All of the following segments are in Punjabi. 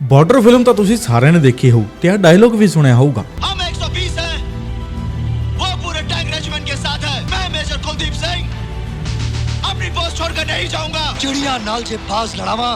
ਬਾਰਡਰ ਫਿਲਮ ਤਾਂ ਤੁਸੀਂ ਸਾਰਿਆਂ ਨੇ ਦੇਖੀ ਹੋਊ ਤੇ ਆ ਡਾਇਲੋਗ ਵੀ ਸੁਣਿਆ ਹੋਊਗਾ। ਹਮ 120 ਹੈ ਉਹ ਪੂਰੇ ਟੈਂਕ ਰੈਜੀਮੈਂਟ ਕੇ ਸਾਥ ਹੈ ਮੈਂ ਮੇਜਰ ਕੁਲਦੀਪ ਸਿੰਘ ਆਪਣੀ ਪੋਸਟ ਛੋੜ ਕੇ ਨਹੀਂ ਜਾਊਂਗਾ ਚਿੜੀਆਂ ਨਾਲ ਜੇ ਬਾਜ਼ ਲੜਾਵਾਂ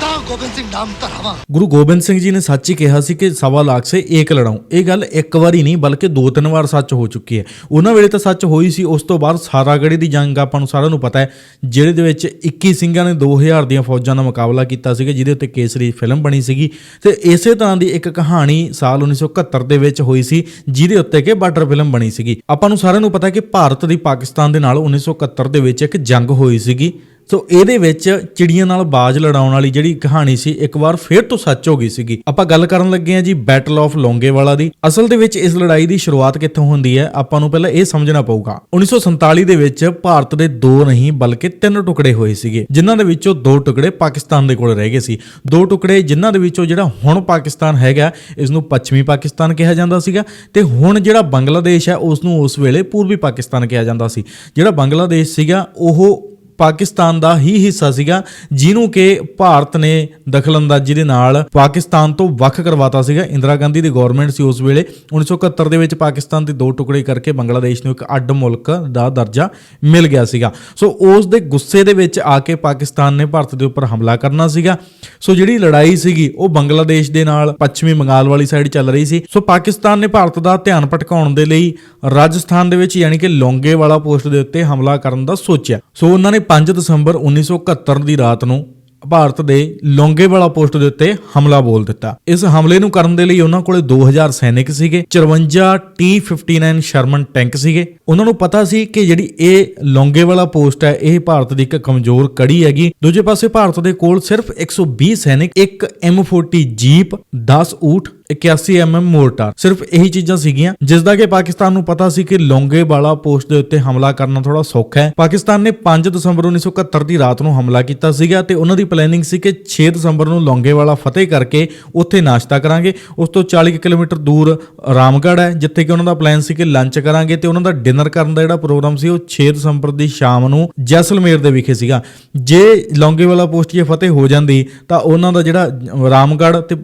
ਤਾਂ ਗੋਬਿੰਦ ਸਿੰਘ ਨਾਮ ਧਰਾਵਾ ਗੁਰੂ ਗੋਬਿੰਦ ਸਿੰਘ ਜੀ ਨੇ ਸੱਚ ਹੀ ਕਿਹਾ ਸੀ ਕਿ ਸਵਾ ਲੱਖ ਸੇ ਏਕ ਲੜਾਉ। ਇਹ ਗੱਲ ਇੱਕ ਵਾਰੀ ਨਹੀਂ, ਬਲਕਿ ਦੋ ਤਿੰਨ ਵਾਰ ਸੱਚ ਹੋ ਚੁੱਕੀ ਹੈ। ਉਹਨਾਂ ਵੇਲੇ ਤਾਂ ਸੱਚ ਹੋਈ ਸੀ, ਉਸ ਤੋਂ ਬਾਅਦ ਸਾਰਾਗੜੀ ਦੀ ਜੰਗ ਆਪਾਂ ਨੂੰ ਸਾਰਿਆਂ ਨੂੰ ਪਤਾ ਹੈ ਜਿਹੜੇ ਦੇ ਵਿੱਚ 21 ਸਿੰਘਾਂ ਨੇ 2000 ਦੀਆਂ ਫੌਜਾਂ ਦਾ ਮੁਕਾਬਲਾ ਕੀਤਾ ਸੀਗਾ, ਜਿਹਦੇ ਉੱਤੇ ਕੇਸਰੀ ਫਿਲਮ ਬਣੀ ਸੀਗੀ। ਤੇ ਇਸੇ ਤਰ੍ਹਾਂ ਦੀ ਇੱਕ ਕਹਾਣੀ ਸਾਲ 1971 ਦੇ ਵਿੱਚ ਹੋਈ ਸੀ, ਜਿਹਦੇ ਉੱਤੇ ਕਿ ਬਾਰਡਰ ਫਿਲਮ ਬਣੀ ਸੀਗੀ। ਆਪਾਂ ਨੂੰ ਸਾਰਿਆਂ ਨੂੰ ਪਤਾ ਕਿ ਭਾਰਤ ਦੀ ਪਾਕਿਸਤਾਨ ਦੇ ਨਾਲ 1971 ਦੇ ਵਿੱਚ ਇੱਕ ਜੰਗ ਹੋਈ ਸੀਗੀ। ਸੋ ਇਹਦੇ ਵਿੱਚ ਚਿੜੀਆਂ ਨਾਲ ਬਾਜ਼ ਲੜਾਉਣ ਵਾਲੀ ਜਿਹੜੀ ਕਹਾਣੀ ਸੀ, ਇੱਕ ਵਾਰ ਫੇਰ ਤੋਂ ਸੱਚ ਹੋ ਗਈ ਸੀਗੀ। ਆਪਾਂ ਗੱਲ ਕਰਨ ਲੱਗੇ ਹਾਂ ਜੀ ਬੈਟਲ ਆਫ ਲੋਂਗੇਵਾਲਾ ਦੀ। ਅਸਲ ਦੇ ਵਿੱਚ ਇਸ ਲੜਾਈ ਦੀ ਸ਼ੁਰੂਆਤ ਕਿੱਥੋਂ ਹੁੰਦੀ ਹੈ, ਆਪਾਂ ਨੂੰ ਪਹਿਲਾਂ ਇਹ ਸਮਝਣਾ ਪਊਗਾ। 1947 ਦੇ ਵਿੱਚ ਭਾਰਤ ਦੇ ਦੋ ਨਹੀਂ, ਬਲਕਿ ਤਿੰਨ ਟੁਕੜੇ ਹੋਏ ਸੀਗੇ, ਜਿਨ੍ਹਾਂ ਦੇ ਵਿੱਚੋਂ ਦੋ ਟੁਕੜੇ ਪਾਕਿਸਤਾਨ ਦੇ ਕੋਲ ਰਹਿ ਗਏ ਸੀ। ਦੋ ਟੁਕੜੇ ਜਿਨ੍ਹਾਂ ਦੇ ਵਿੱਚੋਂ ਜਿਹੜਾ ਹੁਣ ਪਾਕਿਸਤਾਨ ਹੈਗਾ ਇਸ ਨੂੰ ਪੱਛਮੀ ਪਾਕਿਸਤਾਨ ਕਿਹਾ ਜਾਂਦਾ ਸੀਗਾ ਤੇ ਹੁਣ ਜਿਹੜਾ ਬੰਗਲਾਦੇਸ਼ ਹੈ ਉਸ ਨੂੰ ਉਸ ਵੇਲੇ ਪੂਰਬੀ ਪਾਕਿਸਤਾਨ ਕਿਹਾ ਜਾਂਦਾ ਸੀ। ਜਿਹੜਾ ਬੰਗਲਾਦੇਸ਼ ਸੀਗਾ, ਉਹ ਪਾਕਿਸਤਾਨ ਦਾ ਹੀ ਹਿੱਸਾ ਸੀਗਾ, ਜਿਹਨੂੰ ਕਿ ਭਾਰਤ ਨੇ ਦਖਲਅੰਦਾਜ਼ੀ ਦੇ ਨਾਲ ਪਾਕਿਸਤਾਨ ਤੋਂ ਵੱਖ ਕਰਵਾਤਾ ਸੀਗਾ। ਇੰਦਰਾ ਗਾਂਧੀ ਦੀ ਗਵਰਨਮੈਂਟ ਸੀ ਉਸ ਵੇਲੇ। 1971 ਦੇ ਵਿੱਚ ਪਾਕਿਸਤਾਨ ਦੇ ਦੋ ਟੁਕੜੇ ਕਰਕੇ ਬੰਗਲਾਦੇਸ਼ ਨੂੰ ਇੱਕ ਅੱਡ ਮੁਲਕ ਦਾ ਦਰਜਾ ਮਿਲ ਗਿਆ ਸੀਗਾ। ਸੋ ਉਸ ਦੇ ਗੁੱਸੇ ਦੇ ਵਿੱਚ ਆ ਕੇ ਪਾਕਿਸਤਾਨ ਨੇ ਭਾਰਤ ਦੇ ਉੱਪਰ ਹਮਲਾ ਕਰਨਾ ਸੀਗਾ। ਸੋ ਜਿਹੜੀ ਲੜਾਈ ਸੀਗੀ, ਉਹ ਬੰਗਲਾਦੇਸ਼ ਦੇ ਨਾਲ ਪੱਛਮੀ ਬੰਗਾਲ ਵਾਲੀ ਸਾਈਡ ਚੱਲ ਰਹੀ ਸੀ। ਸੋ ਪਾਕਿਸਤਾਨ ਨੇ ਭਾਰਤ ਦਾ ਧਿਆਨ ਭਟਕਾਉਣ ਦੇ ਲਈ ਰਾਜਸਥਾਨ ਦੇ ਵਿੱਚ ਯਾਨੀ ਕਿ ਲੋਂਗੇਵਾਲਾ ਪੋਸਟ ਦੇ ਉੱਤੇ ਹਮਲਾ ਕਰਨ ਦਾ ਸੋਚਿਆ। ਸੋ ਉਹਨਾਂ ਨੇ 5 ਦਸੰਬਰ 1971 ਦੀ ਰਾਤ ਨੂੰ ਭਾਰਤ ਦੇ ਲੋਂਗੇਵਾਲਾ ਪੋਸਟ ਦੇ ਉੱਤੇ ਹਮਲਾ ਬੋਲ ਦਿੱਤਾ। ਇਸ ਹਮਲੇ ਨੂੰ ਕਰਨ ਦੇ ਲਈ ਉਹਨਾਂ ਕੋਲੇ 2000 ਸੈਨਿਕ ਸੀਗੇ 54 T59 ਸ਼ਰਮਨ ਟੈਂਕ ਸੀਗੇ। ਉਹਨਾਂ ਨੂੰ ਪਤਾ ਸੀ ਕਿ ਜਿਹੜੀ ਇਹ ਲੋਂਗੇਵਾਲਾ ਪੋਸਟ ਹੈ, ਇਹ ਭਾਰਤ ਦੀ ਇੱਕ ਕਮਜ਼ੋਰ ਕੜੀ ਹੈਗੀ। ਦੂਜੇ ਪਾਸੇ ਭਾਰਤ ਦੇ ਕੋਲ ਸਿਰਫ 120 ਸੈਨਿਕ, ਇੱਕ M40 ਜੀਪ 10 ਊਠ 81 mm ਮੋਰਟਾਰ ਸਿਰਫ ਇਹੀ ਚੀਜ਼ਾਂ ਸੀਗੀਆਂ ਜਿਸ ਦਾ ਕਿ ਪਾਕਿਸਤਾਨ ਨੂੰ ਪਤਾ ਸੀ ਕਿ ਲੋਂਗੇਵਾਲਾ ਪੋਸਟ ਦੇ ਉੱਤੇ ਹਮਲਾ ਕਰਨਾ ਥੋੜਾ ਸੌਖਾ ਹੈ। ਪਾਕਿਸਤਾਨ ਨੇ 5 ਦਸੰਬਰ 1971 ਦੀ ਰਾਤ ਨੂੰ ਹਮਲਾ ਕੀਤਾ ਸੀਗਾ ਤੇ ਉਹਨਾਂ ਦੀ ਪਲੈਨਿੰਗ ਸੀ ਕਿ 6 ਦਸੰਬਰ ਨੂੰ ਲੋਂਗੇਵਾਲਾ ਫਤਿਹ ਕਰਕੇ ਉੱਥੇ ਨਾਸ਼ਤਾ ਕਰਾਂਗੇ। ਉਸ ਤੋਂ 40 ਕੁ ਕਿਲੋਮੀਟਰ ਦੂਰ ਰਾਮਗੜ੍ਹ ਹੈ, ਜਿੱਥੇ ਕਿ ਉਹਨਾਂ ਦਾ ਪਲਾਨ ਸੀ ਕਿ ਲੰਚ ਕਰਾਂਗੇ ਤੇ ਉਹਨਾਂ ਦਾ ਡਿਨਰ ਕਰਨ ਦਾ ਜਿਹੜਾ ਪ੍ਰੋਗਰਾਮ ਸੀ, ਉਹ 6 ਦਸੰਬਰ ਦੀ ਸ਼ਾਮ ਨੂੰ ਜੈਸਲਮੇਰ ਦੇ ਵਿਖੇ ਸੀਗਾ। ਜੇ ਲੋਂਗੇਵਾਲਾ ਪੋਸਟ ਜੇ ਫਤਿਹ ਹੋ ਜਾਂਦੀ, ਤਾਂ ਉਹਨਾਂ ਦਾ ਜਿਹੜਾ ਰਾਮਗੜ੍ਹ ਤੇ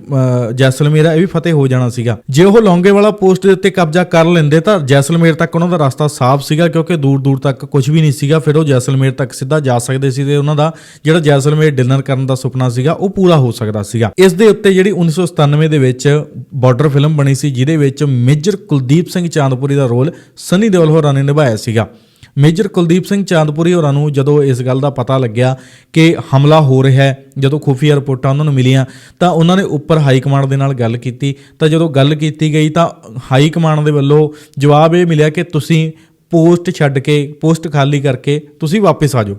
ਜੈਸਲਮੇਰ ਹੈ, ਇਹ ਵੀ ਫਤਿਹ ਹੋ ਜਾਣਾ ਸੀਗਾ। ਜੇ ਉਹ ਲੋਂਗੇਵਾਲਾ ਪੋਸਟ ਦੇ ਉੱਤੇ ਕਬਜ਼ਾ ਕਰ ਲੈਂਦੇ ਤਾਂ ਜੈਸਲਮੇਰ ਤੱਕ ਉਹਨਾਂ ਦਾ ਰਸਤਾ ਸਾਫ਼ ਸੀਗਾ ਕਿਉਂਕਿ ਦੂਰ ਦੂਰ ਤੱਕ ਕੁਝ ਵੀ ਨਹੀਂ ਸੀਗਾ। ਫਿਰ ਉਹ ਜੈਸਲਮੇਰ ਤੱਕ ਸਿੱਧਾ ਜਾ ਸਕਦੇ ਸੀ ਤੇ ਉਹਨਾਂ ਦਾ ਜਿਹੜਾ ਜੈਸਲਮੇਰ ਡਿਨਰ ਕਰਨ ਦਾ ਸੁਪਨਾ ਸੀਗਾ, ਉਹ ਪੂਰਾ ਹੋ ਸਕਦਾ ਸੀਗਾ। ਇਸ ਦੇ ਉੱਤੇ ਜਿਹੜੀ 1997 ਦੇ ਵਿੱਚ ਬਾਰਡਰ ਫਿਲਮ ਬਣੀ ਸੀ, ਜਿਹਦੇ ਵਿੱਚ ਮੇਜਰ ਕੁਲਦੀਪ ਸਿੰਘ ਚਾਂਦਪੁਰੀ ਦਾ ਰੋਲ ਸਨੀ ਦਿਓਲ ਹੋਰਾਂ ਨੇ ਨਿਭਾਇਆ ਸੀਗਾ। ਮੇਜਰ ਕੁਲਦੀਪ ਸਿੰਘ ਚਾਂਦਪੁਰੀ ਹੋਰਾਂ ਨੂੰ ਜਦੋਂ ਇਸ ਗੱਲ ਦਾ ਪਤਾ ਲੱਗਿਆ ਕਿ ਹਮਲਾ ਹੋ ਰਿਹਾ ਹੈ, ਜਦੋਂ ਖੁਫੀਆ ਰਿਪੋਰਟਾਂ ਉਹਨਾਂ ਨੂੰ ਮਿਲੀਆਂ, ਤਾਂ ਉਹਨਾਂ ਨੇ ਉੱਪਰ ਹਾਈ ਕਮਾਂਡ ਦੇ ਨਾਲ ਗੱਲ ਕੀਤੀ। ਤਾਂ ਜਦੋਂ ਗੱਲ ਕੀਤੀ ਗਈ ਤਾਂ ਹਾਈ ਕਮਾਂਡ ਦੇ ਵੱਲੋਂ ਜਵਾਬ ਇਹ ਮਿਲਿਆ ਕਿ ਤੁਸੀਂ ਪੋਸਟ ਛੱਡ ਕੇ, ਪੋਸਟ ਖਾਲੀ ਕਰਕੇ ਤੁਸੀਂ ਵਾਪਸ ਆ ਜਾਓ।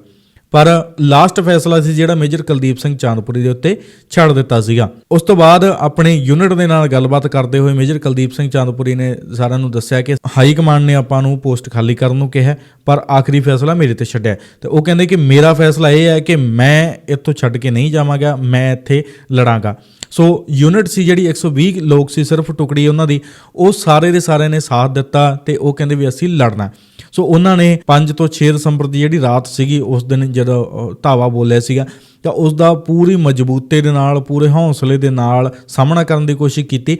ਪਰ ਲਾਸਟ ਫੈਸਲਾ ਸੀ ਜਿਹੜਾ ਮੇਜਰ ਕੁਲਦੀਪ ਸਿੰਘ ਚਾਂਦਪੁਰੀ ਦੇ ਉੱਤੇ ਛੱਡ ਦਿੱਤਾ ਸੀਗਾ। ਉਸ ਤੋਂ ਬਾਅਦ ਆਪਣੇ ਯੂਨਿਟ ਦੇ ਨਾਲ ਗੱਲਬਾਤ ਕਰਦੇ ਹੋਏ ਮੇਜਰ ਕੁਲਦੀਪ ਸਿੰਘ ਚਾਂਦਪੁਰੀ ਨੇ ਸਾਰਿਆਂ ਨੂੰ ਦੱਸਿਆ ਕਿ ਹਾਈ ਕਮਾਂਡ ਨੇ ਆਪਾਂ ਨੂੰ ਪੋਸਟ ਖਾਲੀ ਕਰਨ ਨੂੰ ਕਿਹਾ, ਪਰ ਆਖਰੀ ਫੈਸਲਾ ਮੇਰੇ ਤੇ ਛੱਡਿਆ। ਤੇ ਉਹ ਕਹਿੰਦੇ ਕਿ ਮੇਰਾ ਫੈਸਲਾ ਇਹ ਹੈ ਕਿ ਮੈਂ ਇੱਥੋਂ ਛੱਡ ਕੇ ਨਹੀਂ ਜਾਵਾਂਗਾ, ਮੈਂ ਇੱਥੇ ਲੜਾਂਗਾ। ਸੋ ਯੂਨਿਟ ਸੀ ਜਿਹੜੀ 120 ਲੋਕ ਸੀ, ਸਿਰਫ ਟੁਕੜੀ ਉਹਨਾਂ ਦੀ, ਉਹ ਸਾਰੇ ਦੇ ਸਾਰੇ ਨੇ ਸਾਥ ਦਿੱਤਾ ਤੇ ਉਹ ਕਹਿੰਦੇ ਵੀ ਅਸੀਂ ਲੜਨਾ ਸੋ ਉਹਨਾਂ ਨੇ 5 ਤੋਂ 6 ਦਸੰਬਰ ਦੀ ਜਿਹੜੀ ਰਾਤ ਸੀਗੀ, ਉਸ ਦਿਨ ਜਦੋਂ ਧਾਵਾ ਬੋਲਿਆ ਸੀਗਾ, ਤਾਂ ਉਸ ਦਾ ਪੂਰੀ ਮਜ਼ਬੂਤੇ ਦੇ ਨਾਲ, ਪੂਰੇ ਹੌਸਲੇ ਦੇ ਨਾਲ ਸਾਹਮਣਾ ਕਰਨ ਦੀ ਕੋਸ਼ਿਸ਼ ਕੀਤੀ।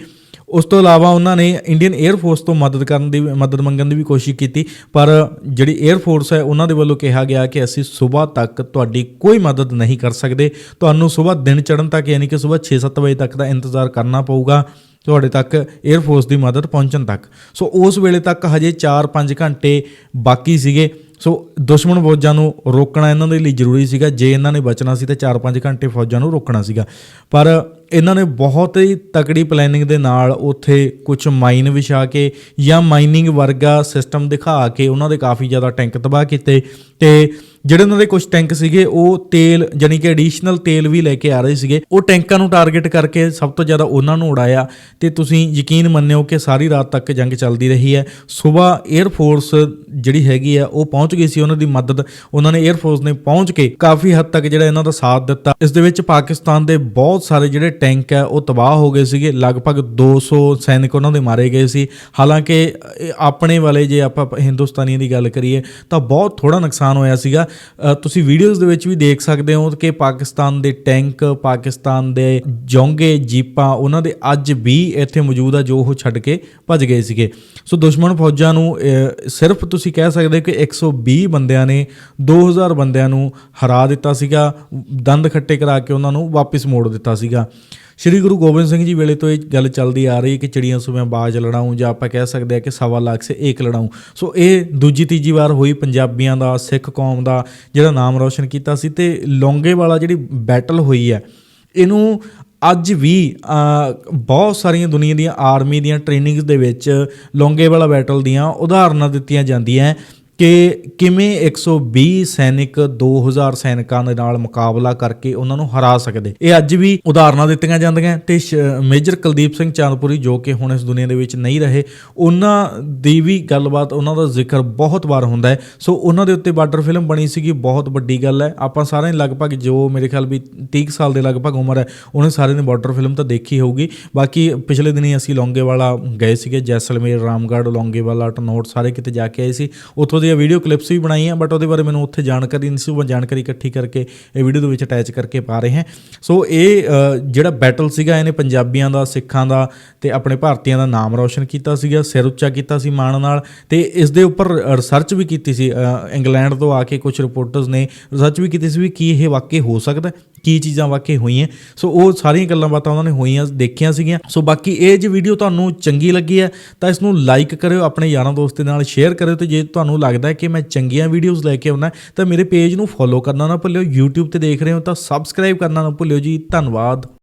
ਉਸ ਤੋਂ ਇਲਾਵਾ ਉਹਨਾਂ ਨੇ ਇੰਡੀਅਨ 에ਅਰ ਫੋਰਸ ਤੋਂ ਮਦਦ ਕਰਨ ਦੀ, ਮਦਦ ਮੰਗਣ ਦੀ ਵੀ ਕੋਸ਼ਿਸ਼ ਕੀਤੀ, ਪਰ ਜਿਹੜੀ 에ਅਰ ਫੋਰਸ ਹੈ, ਉਹਨਾਂ ਦੇ ਵੱਲੋਂ ਕਿਹਾ ਗਿਆ ਕਿ ਅਸੀਂ ਸਵੇਰ ਤੱਕ ਤੁਹਾਡੀ ਕੋਈ ਮਦਦ ਨਹੀਂ ਕਰ ਸਕਦੇ। ਤੁਹਾਨੂੰ ਸਵੇਰ ਦਿਨ ਚੜ੍ਹਨ ਤੱਕ, ਯਾਨੀ ਕਿ ਸਵੇਰ 6-7 ਵਜੇ ਤੱਕ ਦਾ ਇੰਤਜ਼ਾਰ ਕਰਨਾ ਪਊਗਾ। ਤੁਹਾਡੇ ਤੱਕ 에ਅਰ ਫੋਰਸ ਦੀ ਮਦਦ ਪਹੁੰਚਣ ਤੱਕ। ਸੋ ਉਸ ਵੇਲੇ ਤੱਕ ਹਜੇ 4-5 ਘੰਟੇ ਬਾਕੀ ਸੀਗੇ। ਸੋ ਦੁਸ਼ਮਣ ਫੌਜਾਂ ਨੂੰ ਰੋਕਣਾ ਇਹਨਾਂ ਦੇ ਲਈ ਜ਼ਰੂਰੀ ਸੀਗਾ। ਜੇ ਇਹਨਾਂ ਨੇ ਬਚਣਾ ਸੀ ਤਾਂ 4-5 ਘੰਟੇ ਫੌਜਾਂ ਨੂੰ ਰੋਕਣਾ ਸੀਗਾ। ਪਰ ਇਹਨਾਂ ਨੇ ਬਹੁਤ ਹੀ ਤਕੜੀ ਪਲੈਨਿੰਗ ਦੇ ਨਾਲ ਉੱਥੇ ਕੁਝ ਮਾਈਨ ਵਿਛਾ ਕੇ ਜਾਂ ਮਾਈਨਿੰਗ ਵਰਗਾ ਸਿਸਟਮ ਦਿਖਾ ਕੇ ਉਹਨਾਂ ਦੇ ਕਾਫੀ ਜ਼ਿਆਦਾ ਟੈਂਕ ਤਬਾਹ ਕੀਤੇ। ਤੇ ਜਿਹੜੇ ਉਹਨਾਂ ਦੇ ਕੁਝ ਟੈਂਕ ਸੀਗੇ, ਉਹ ਤੇਲ ਜਾਨੀ ਕਿ ਐਡੀਸ਼ਨਲ ਤੇਲ ਵੀ ਲੈ ਕੇ ਆ ਰਹੇ ਸੀਗੇ। ਉਹ ਟੈਂਕਾਂ ਨੂੰ ਟਾਰਗੇਟ ਕਰਕੇ ਸਭ ਤੋਂ ਜ਼ਿਆਦਾ ਉਹਨਾਂ ਨੂੰ ਉਡਾਇਆ ਤੇ ਤੁਸੀਂ ਯਕੀਨ ਮੰਨਿਓ ਕਿ ਸਾਰੀ ਰਾਤ ਤੱਕ ਜੰਗ ਚੱਲਦੀ ਰਹੀ ਹੈ। ਸਵੇਰ 에ਅਰ ਫੋਰਸ ਜਿਹੜੀ ਹੈਗੀ ਆ, ਉਹ ਪਹੁੰਚ ਗਈ ਸੀ ਉਹਨਾਂ ਦੀ ਮਦਦ। ਉਹਨਾਂ ਨੇ 에ਅਰ ਫੋਰਸ ਨੇ ਪਹੁੰਚ ਕੇ ਕਾਫੀ ਹੱਦ ਤੱਕ ਜਿਹੜਾ ਇਹਨਾਂ ਦਾ ਸਾਥ ਦਿੱਤਾ। ਇਸ ਦੇ ਵਿੱਚ ਪਾਕਿਸਤਾਨ ਦੇ ਬਹੁਤ ਸਾਰੇ ਜਿਹੜੇ ਟੈਂਕ ਹੈ ਉਹ ਤਬਾਹ ਹੋ ਗਏ ਸੀਗੇ। ਲਗਭਗ 200 ਸੈਨਿਕ ਉਹਨਾਂ ਦੇ ਮਾਰੇ ਗਏ ਸੀ। ਹਾਲਾਂਕਿ ਆਪਣੇ ਵਾਲੇ ਜੇ ਆਪਾਂ ਹਿੰਦੁਸਤਾਨੀਆਂ ਦੀ ਗੱਲ ਕਰੀਏ, ਤਾਂ ਬਹੁਤ ਥੋੜਾ ਨੁਕਸਾਨ ਹੋਇਆ ਸੀਗਾ। ਤੁਸੀਂ ਵੀਡੀਓਜ਼ ਦੇ ਵਿੱਚ ਵੀ ਦੇਖ ਸਕਦੇ ਹੋ ਕਿ ਪਾਕਿਸਤਾਨ ਦੇ ਟੈਂਕ ਪਾਕਿਸਤਾਨ ਦੇ ਜੋਂਗੇ, ਜੀਪਾਂ, ਉਹਨਾਂ ਦੇ ਅੱਜ ਵੀ ਇੱਥੇ ਮੌਜੂਦ ਆ ਜੋ ਉਹ ਛੱਡ ਕੇ ਭੱਜ ਗਏ ਸੀਗੇ। ਸੋ ਦੁਸ਼ਮਣ ਫੌਜਾਂ ਨੂੰ ਸਿਰਫ ਤੁਸੀਂ ਕਹਿ ਸਕਦੇ ਹੋ ਕਿ 120 ਬੰਦਿਆਂ ਨੇ 2000 ਬੰਦਿਆਂ ਨੂੰ ਹਰਾ ਦਿੱਤਾ ਸੀਗਾ, ਦੰਦ ਖੱਟੇ ਕਰਾ ਕੇ ਉਹਨਾਂ ਨੂੰ ਵਾਪਿਸ ਮੋੜ ਦਿੱਤਾ ਸੀਗਾ। ਸ਼੍ਰੀ ਗੁਰੂ ਗੋਬਿੰਦ ਸਿੰਘ ਜੀ ਵੇਲੇ ਤੋਂ ਇਹ ਗੱਲ ਚੱਲਦੀ ਆ ਰਹੀ ਹੈ ਕਿ ਚਿੜੀਆਂ ਸੂਬਿਆਂ ਬਾਜ ਲੜਾਉਂ, ਜਾਂ ਆਪਾਂ ਕਹਿ ਸਕਦੇ ਆ ਕਿ ਸਵਾ ਲੱਖ ਸੇ ਏਕ ਲੜਾਉਂ। ਸੋ ਇਹ ਦੂਜੀ ਤੀਜੀ ਵਾਰ ਹੋਈ ਪੰਜਾਬੀਆਂ ਦਾ, ਸਿੱਖ ਕੌਮ ਦਾ, ਜਿਹੜਾ ਨਾਮ ਰੌਸ਼ਨ ਕੀਤਾ ਸੀ। ਤੇ ਲੌਂਗੇ ਵਾਲਾ ਜਿਹੜੀ ਬੈਟਲ ਹੋਈ ਹੈ, ਇਹਨੂੰ ਅੱਜ ਵੀ ਬਹੁਤ ਸਾਰੀਆਂ ਦੁਨੀਆ ਦੀਆਂ ਆਰਮੀ ਦੀਆਂ ਟ੍ਰੇਨਿੰਗਸ ਦੇ ਵਿੱਚ ਲੌਂਗੇ ਵਾਲਾ ਬੈਟਲ ਦੀਆਂ ਉਦਾਹਰਨਾਂ ਦਿੱਤੀਆਂ ਜਾਂਦੀਆਂ ਕਿ ਕਿਵੇਂ 120 ਸੈਨਿਕ 2000 ਸੈਨਿਕਾਂ ਦੇ ਨਾਲ ਮੁਕਾਬਲਾ ਕਰਕੇ ਉਹਨਾਂ ਨੂੰ ਹਰਾ ਸਕਦੇ? ਇਹ ਅੱਜ ਵੀ ਉਦਾਹਰਨਾਂ ਦਿੱਤੀਆਂ ਜਾਂਦੀਆਂ ਤੇ ਸ਼- ਮੇਜਰ ਕੁਲਦੀਪ ਸਿੰਘ ਚਾਂਦਪੁਰੀ ਜੋ ਕਿ ਹੁਣ ਇਸ ਦੁਨੀਆ ਦੇ ਵਿੱਚ ਨਹੀਂ ਰਹੇ, ਉਹਨਾਂ ਦੀ ਵੀ ਗੱਲਬਾਤ, ਉਹਨਾਂ ਦਾ ਜ਼ਿਕਰ ਬਹੁਤ ਵਾਰ ਹੁੰਦਾ ਹੈ। ਸੋ ਉਹਨਾਂ ਦੇ ਉੱਤੇ ਬਾਰਡਰ ਫਿਲਮ ਬਣੀ ਸੀਗੀ, ਬਹੁਤ ਵੱਡੀ ਗੱਲ ਹੈ। ਆਪਾਂ ਸਾਰਿਆਂ ਨੇ ਲਗਭਗ ਜੋ ਮੇਰੇ ਖਿਆਲ ਵੀ 30 ਕੁ ਸਾਲ ਦੇ ਲਗਭਗ ਉਮਰ ਹੈ, ਉਹਨੇ ਸਾਰਿਆਂ ਨੇ ਬਾਰਡਰ ਫਿਲਮ ਤਾਂ ਦੇਖੀ ਹੋਊਗੀ। ਬਾਕੀ ਪਿਛਲੇ ਦਿਨੀ ਅਸੀਂ ਲੌਂਗੇਵਾਲਾ ਗਏ ਸੀਗੇ, ਜੈਸਲਮੇਰ, ਰਾਮਗੜ੍ਹ, ਲੌਂਗੇਵਾਲਾ ਟਨੋਟ ਸਾਰੇ ਕਿਤੇ ਜਾ ਕੇ ਆਏ ਸੀ। ਉੱਥੋਂ ਦੀਆਂ ਵੀਡੀਓ ਕਲਿੱਪਸ ਵੀ ਬਣਾਈਆਂ ਬਟ ਉਹਦੇ ਬਾਰੇ ਮੈਨੂੰ ਉੱਥੇ ਜਾਣਕਾਰੀ ਨਹੀਂ ਸੀ, ਉਹ ਮੈਂ ਜਾਣਕਾਰੀ ਇਕੱਠੀ ਕਰਕੇ ਇਹ ਵੀਡੀਓ ਦੇ ਵਿੱਚ ਅਟੈਚ ਕਰਕੇ ਪਾ ਰਹੇ ਹਾਂ। ਸੋ ਇਹ ਜਿਹੜਾ ਬੈਟਲ ਸੀਗਾ, ਇਹਨੇ ਪੰਜਾਬੀਆਂ ਦਾ, ਸਿੱਖਾਂ ਦਾ ਤੇ ਆਪਣੇ ਭਾਰਤੀਆਂ ਦਾ ਨਾਮ ਰੌਸ਼ਨ ਕੀਤਾ ਸੀਗਾ, ਸਿਰ ਉੱਚਾ ਕੀਤਾ ਸੀ ਮਾਣ ਨਾਲ ਤੇ ਇਸ ਦੇ ਉੱਪਰ ਰਿਸਰਚ ਵੀ ਕੀਤੀ ਸੀ ਇੰਗਲੈਂਡ ਤੋਂ ਆ ਕੇ ਕੁਝ ਰਿਪੋਰਟਰਸ ਨੇ ਰਿਸਰਚ ਵੀ ਕੀਤੀ ਸੀ ਵੀ ਕੀ ਇਹ ਵਾਕਈ ਹੋ ਸਕਦਾ ਕੀ ਚੀਜ਼ਾਂ ਵਾਕਈ ਹੋਈਆਂ। ਸੋ ਉਹ ਸਾਰੀਆਂ ਗੱਲਾਂ ਬਾਤਾਂ ਉਹਨਾਂ ਨੇ ਹੋਈਆਂ, ਦੇਖੀਆਂ ਸੀਗੀਆਂ। ਸੋ ਬਾਕੀ ਇਹ ਜੇ ਵੀਡੀਓ ਤੁਹਾਨੂੰ ਚੰਗੀ ਲੱਗੀ ਹੈ, ਤਾਂ ਇਸ ਨੂੰ ਲਾਈਕ ਕਰਿਓ, ਆਪਣੇ ਯਾਰਾਂ ਦੋਸਤਾਂ ਨਾਲ ਸ਼ੇਅਰ ਕਰਿਓ, ਤੇ ਜੇ ਤੁਹਾਨੂੰ ਲੱਗਦਾ ਹੈ ਕਿ ਮੈਂ ਚੰਗੀਆਂ ਵੀਡੀਓਜ਼ ਲੈ ਕੇ ਆਉਣਾ ਤਾਂ ਮੇਰੇ ਪੇਜ ਨੂੰ ਫੋਲੋ ਕਰਨਾ ਨਾ ਭੁੱਲਿਓ। YouTube ਤੇ ਦੇਖ ਰਹੇ ਹੋ ਤਾਂ ਸਬਸਕ੍ਰਾਈਬ ਕਰਨਾ ਨਾ ਭੁੱਲਿਓ ਜੀ। ਧੰਨਵਾਦ।